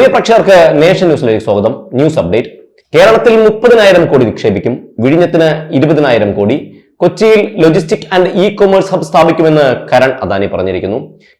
പ്രിയ പ്രേക്ഷകർക്ക് നേഷൻ ന്യൂസിലേക്ക് സ്വാഗതം. News update. കേരളത്തിൽ മുപ്പതിനായിരം കോടി നിക്ഷേപിക്കും. വിഴിഞ്ഞത്തിന് ഇരുപതിനായിരം കോടി. കൊച്ചിയിൽ logistic and e commerce hub സ്ഥാപിക്കുമെന്ന് കരൺ അദാനി പറഞ്ഞിരിക്കുന്നു.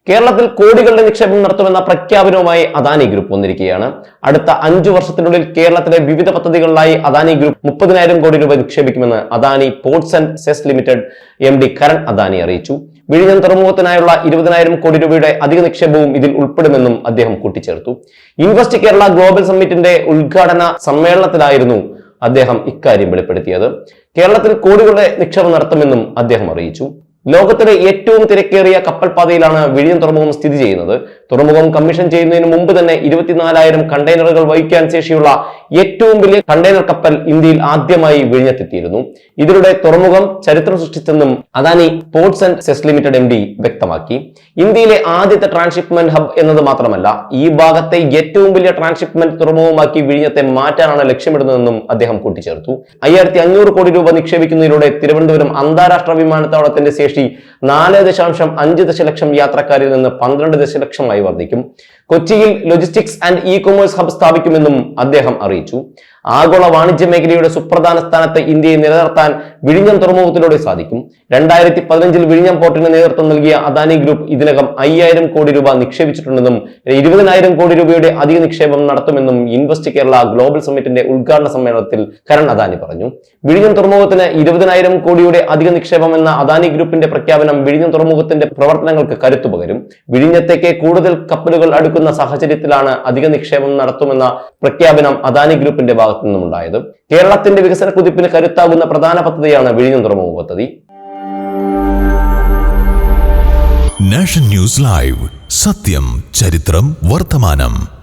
കേരളത്തിൽ കോടികളുടെ നിക്ഷേപം നടത്തുമെന്ന പ്രഖ്യാപനവുമായി അദാനി ഗ്രൂപ്പ് വന്നിരിക്കുകയാണ്. അടുത്ത അഞ്ചു വർഷത്തിനുള്ളിൽ കേരളത്തിലെ വിവിധ പദ്ധതികളിലായി അദാനി ഗ്രൂപ്പ് മുപ്പതിനായിരം കോടി രൂപ നിക്ഷേപിക്കുമെന്ന് Adani ports and SEZ limited M D Karan Adani അറിയിച്ചു. വിഴിഞ്ഞം തുറമുഖത്തിനായുള്ള ഇരുപതിനായിരം കോടി രൂപയുടെ അധിക നിക്ഷേപവും ഇതിൽ ഉൾപ്പെടുമെന്നും അദ്ദേഹം കൂട്ടിച്ചേർത്തു. ഇൻവെസ്റ്റ് കേരള ഗ്ലോബൽ സമ്മിറ്റിന്റെ ഉദ്ഘാടന സമ്മേളനത്തിലായിരുന്നു അദ്ദേഹം ഇക്കാര്യം വെളിപ്പെടുത്തിയത്. കേരളത്തിൽ കോടികളുടെ നിക്ഷേപം നടത്തുമെന്നും അദ്ദേഹം അറിയിച്ചു. ലോകത്തിലെ ഏറ്റവും തിരക്കേറിയ കപ്പൽപാതയിലാണ് വിഴിഞ്ഞം തുറമുഖം സ്ഥിതി ചെയ്യുന്നത്. തുറമുഖം കമ്മീഷൻ ചെയ്യുന്നതിന് മുമ്പ് തന്നെ ഇരുപത്തിനാലായിരം കണ്ടെയ്നറുകൾ വഹിക്കാൻ ശേഷിയുള്ള ഏറ്റവും വലിയ കണ്ടെയ്നർ കപ്പൽ ഇന്ത്യയിൽ ആദ്യമായി വിഴിഞ്ഞത്തെത്തിയിരുന്നു. ഇതിലൂടെ തുറമുഖം ചരിത്രം സൃഷ്ടിച്ചെന്നും Adani ports and SEZ limited M D വ്യക്തമാക്കി. ഇന്ത്യയിലെ ആദ്യത്തെ ട്രാൻസ്ഷിപ്മെന്റ് ഹബ് എന്നത് മാത്രമല്ല ഈ ഭാഗത്തെ ഏറ്റവും വലിയ ട്രാൻസ്ഷിപ്മെന്റ് തുറമുഖമാക്കി വിഴിഞ്ഞത്തെ മാറ്റാനാണ് ലക്ഷ്യമിടുന്നതെന്നും അദ്ദേഹം കൂട്ടിച്ചേർത്തു. അയ്യായിരത്തി അഞ്ഞൂറ് കോടി രൂപ നിക്ഷേപിക്കുന്നതിലൂടെ തിരുവനന്തപുരം അന്താരാഷ്ട്ര വിമാനത്താവളത്തിന്റെ ശേഷി നാല് ദശാംശം അഞ്ച് ദശലക്ഷം യാത്രക്കാരിൽ നിന്ന് പന്ത്രണ്ട് ദശലക്ഷമായി വർദ്ധിക്കും. കൊച്ചിയിൽ logistics and e commerce hub സ്ഥാപിക്കുമെന്നും അദ്ദേഹം അറിയിച്ചു. ആഗോള വാണിജ്യ മേഖലയുടെ സുപ്രധാന സ്ഥാനത്ത് ഇന്ത്യയെ നിലനിർത്താൻ വിഴിഞ്ഞം തുറമുഖത്തിലൂടെ സാധിക്കും. രണ്ടായിരത്തി പതിനഞ്ചിൽ വിഴിഞ്ഞം പോർട്ടിന് നേതൃത്വം നൽകിയ അദാനി ഗ്രൂപ്പ് ഇതിനകം അയ്യായിരം കോടി രൂപ നിക്ഷേപിച്ചിട്ടുണ്ടെന്നും ഇരുപതിനായിരം കോടി രൂപയുടെ അധിക നിക്ഷേപം നടത്തുമെന്നും ഇൻവെസ്റ്റ് കേരള ഗ്ലോബൽ സമ്മിറ്റിന്റെ ഉദ്ഘാടന സമ്മേളനത്തിൽ കരൺ അദാനി പറഞ്ഞു. വിഴിഞ്ഞം തുറമുഖത്തിന് ഇരുപതിനായിരം കോടിയുടെ അധിക നിക്ഷേപം എന്ന അദാനി ഗ്രൂപ്പിന്റെ പ്രഖ്യാപനം വിഴിഞ്ഞം തുറമുഖത്തിന്റെ പ്രവർത്തനങ്ങൾക്ക് കരുത്തുപകരും വിഴിഞ്ഞത്തേക്ക് കൂടുതൽ കപ്പലുകൾ അടുക്കുന്ന സാഹചര്യത്തിലാണ് അധിക നിക്ഷേപം നടത്തുമെന്ന പ്രഖ്യാപനം അദാനി ഗ്രൂപ്പിന്റെ ഭാഗത്തു നിന്നുമുണ്ടായത് കേരളത്തിന്റെ വികസന കുതിപ്പിന് കരുത്താകുന്ന പ്രധാന പദ്ധതിയാണ് വിഴിഞ്ഞം തുറമുഖ പദ്ധതി. National news live. സത്യം ചരിത്രം വർത്തമാനം.